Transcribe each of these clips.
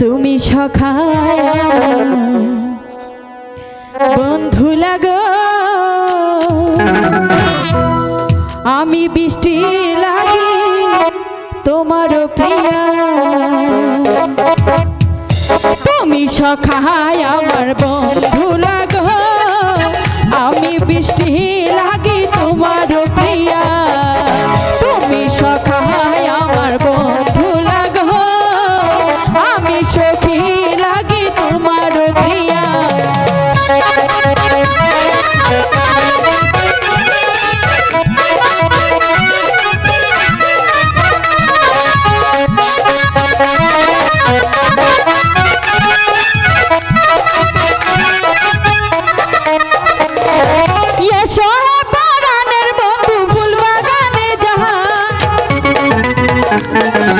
তুমি সখা বন্ধু লাগ। আমি বৃষ্টি লাগি তোমার প্রিয়া। তুমি সখায় আমার বন্ধু লাগ। আমি বৃষ্টি লাগ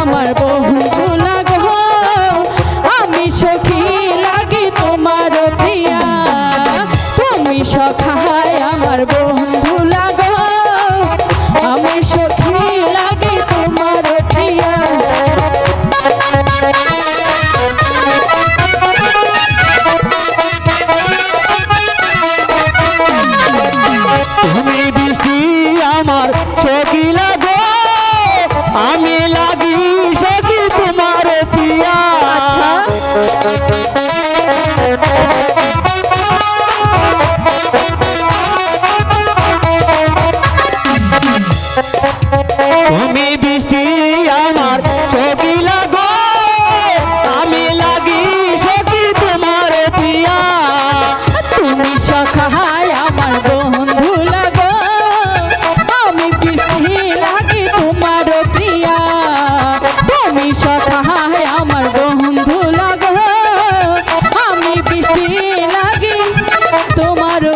আমার বহু লাগব। আমি সখী লাগি তোমার প্রিয়া। তুমি সখায় আমার বন্ধু আমি সখী আমার সখী লাগো। আমি আরো